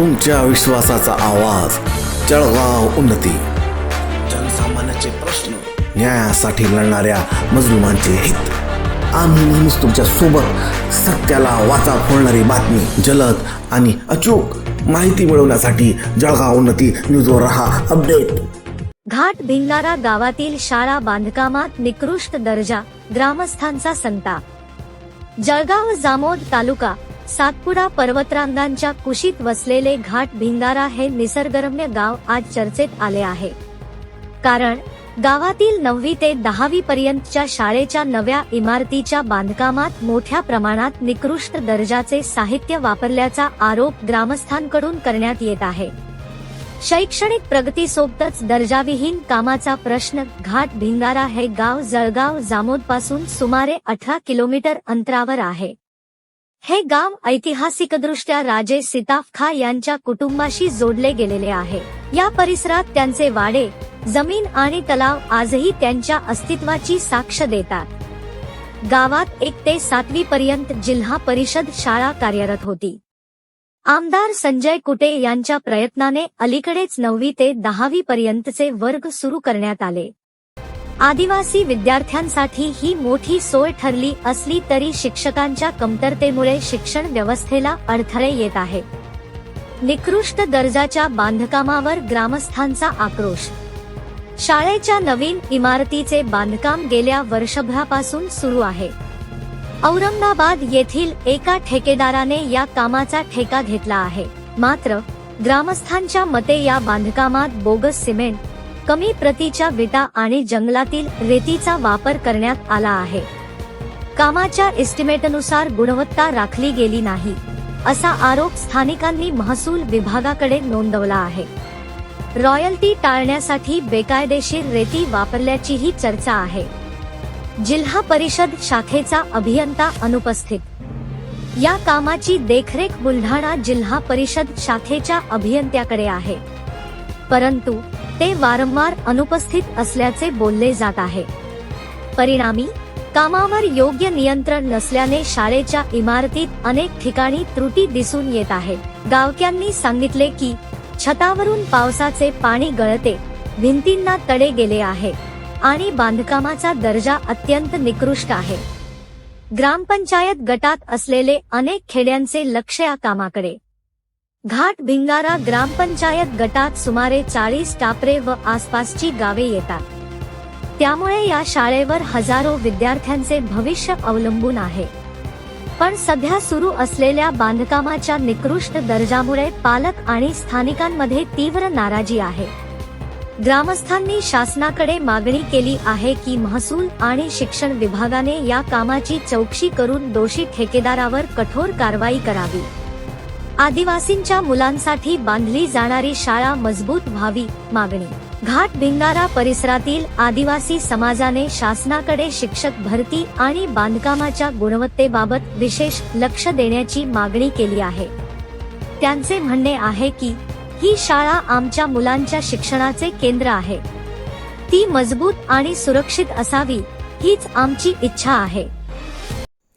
तुमच्या विश्वासाचा आवाज. जळगाव उन्नती. जनसामान्याचे प्रश्न न्यायासाठी लढणाऱ्या मजलुमांचे हित. आम्ही नेहमीच तुमच्यासोबत सत्याला वाचा फोडणारी बातमी जलद आणि अचूक माहिती मिळवण्यासाठी जळगाव उन्नती न्यूजवर रहा अपडेट. घाट भिंगारा गावातील शाळा बांधकामात निकृष्ट दर्जा ग्रामस्थांचा संताप. जळगाव जामोद तालुका सातपुडा पर्वतरांगांच्या कुशीत वसलेले घाट भिंगारा हे निसर्गरम्य गाव आज चर्चेत आले आहे. कारण गावातील नववी ते दहावी पर्यंतच्या शाळेच्या नव्या इमारतीच्या बांधकामात मोठ्या प्रमाणात निकृष्ट दर्जाचे साहित्य वापरल्याचा आरोप ग्रामस्थांकडून करण्यात येत आहे. शैक्षणिक प्रगतीसोबतच दर्जाविहीन कामाचा प्रश्न घाट भिंगारा हे गाव जळगाव जामोदपासून सुमारे अठरा किलोमीटर अंतरावर आहे. हे गाव ऐतिहासिकदृष्ट्या राजे सिताफखा यांच्या कुटुंबाशी जोडले गेलेले आहे. या परिसरात त्यांचे वाडे जमीन आणि तलाव आजही त्यांच्या अस्तित्वाची साक्ष देतात. गावात एक ते सातवी पर्यंत जिल्हा परिषद शाळा कार्यरत होती. आमदार संजय कुटे यांच्या प्रयत्नाने अलीकडेच नववी ते दहावी पर्यंतचे वर्ग सुरू करण्यात आले. आदिवासी विद्यार्थ्यांसाठी ही मोठी सोय ठरली असली तरी शिक्षकांच्या कमतरतेमुळे शिक्षण व्यवस्थेला अडथळे येत आहे. निकृष्ट दर्जाच्या बांधकामावर ग्रामस्थांचा आक्रोश. शाळेच्या नवीन इमारतीचे बांधकाम गेल्या वर्षभरापासून सुरू आहे. औरंगाबाद येथील एका ठेकेदाराने या कामाचा ठेका घेतला आहे. मात्र ग्रामस्थांच्या मते या बांधकामात बोगस सिमेंट कमी प्रतीच्या विटा आणि जंगलातील रेतीचा वापर करण्यात आला आहे. कामाच्या एस्टिमेटनुसार गुणवत्ता राखली गेली नाही असा आरोप स्थानिकांनी महसूल विभागाकडे नोंदवला आहे. रॉयल्टी टाळण्यासाठी बेकायदेशीर रेती वापरल्याचीही चर्चा आहे. जिल्हा परिषद शाखेचा अभियंता अनुपस्थित. या कामाची देखरेख बुलढाणा जिल्हा परिषद शाखेच्या अभियंत्याकडे आहे. परंतु ते वारंवार अनुपस्थित असल्याचे बोलले जात आहे. परिणामी कामावर योग्य नियंत्रण नसल्याने शाळेच्या इमारतीत अनेक ठिकाणी त्रुटी दिसून येत आहे. गावक्यांनी सांगितले की छतावरून पावसाचे पाणी गळते भिंतींना तडे गेले आहे आणि बांधकामाचा दर्जा अत्यंत निकृष्ट आहे. ग्रामपंचायत गटात असलेले अनेक खेड्यांचे लक्ष या कामाकडे घाट भिंगारा ग्रामपंचायत गटात सुमारे चाळीस टापरे व आसपासची गावे येतात. त्यामुळे या शाळेवर हजारो विद्यार्थ्यांचे भविष्य अवलंबून आहे. पण सध्या सुरू असलेल्या बांधकामाच्या निकृष्ट दर्जामुळे पालक आणि स्थानिकांमध्ये तीव्र नाराजी आहे. ग्रामस्थांनी शासनाकडे मागणी केली आहे की महसूल आणि शिक्षण विभागाने या कामाची चौकशी करून दोषी ठेकेदारावर कठोर कारवाई करावी. आदिवासींच्या मुलांसाठी बांधली जाणारी शाळा मजबूत व्हावी मागणी. घाट भिंगारा परिसरातील आदिवासी समाजाने शासनाकडे शिक्षक भरती आणि बांधकामाच्या गुणवत्तेबाबत विशेष लक्ष देण्याची मागणी केली आहे. त्यांचे म्हणणे आहे की ही शाळा आमच्या मुलांच्या शिक्षणाचे केंद्र आहे. ती मजबूत आणि सुरक्षित असावी हीच आमची इच्छा आहे.